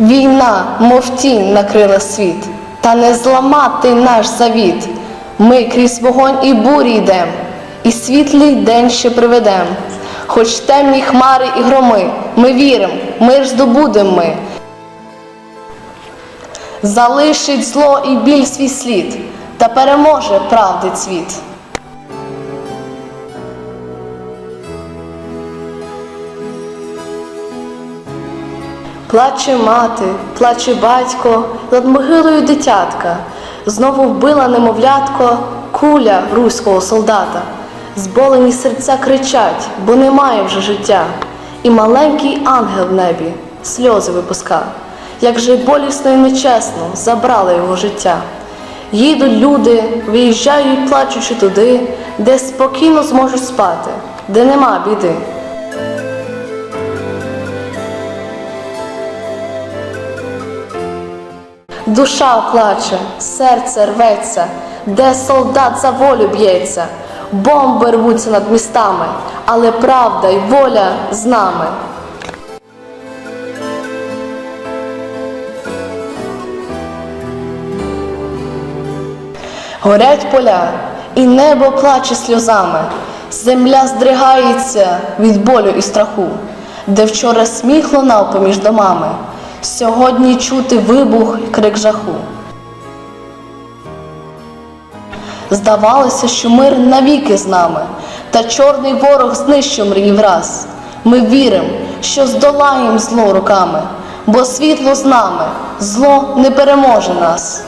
Війна, мов тінь, накрила світ, та не зламати наш завіт. Ми крізь вогонь і бурі йдем, і світлий день ще приведем. Хоч темні хмари і громи, ми вірим, мир здобудем ми. Залишить зло і біль свій слід, та переможе правди цвіт. Плаче мати, плаче батько, над могилою дитятка. Знову вбила немовлятко куля руського солдата. Зболені серця кричать, бо немає вже життя. І маленький ангел в небі сльози випуска, як же болісно і нечесно забрали його життя. Їдуть люди, виїжджають, плачучи туди, де спокійно зможуть спати, де нема біди. Душа плаче, серце рветься, де солдат за волю б'ється, бомби рвуться над містами, але правда й воля з нами. Горять поля, і небо плаче сльозами, земля здригається від болю і страху, де вчора сміх лунав поміж домами, сьогодні чути вибух і крик жаху. Здавалося, що мир навіки з нами, та чорний ворог знищив мрій враз. Ми віримо, що здолаєм зло руками, бо світло з нами, зло не переможе нас.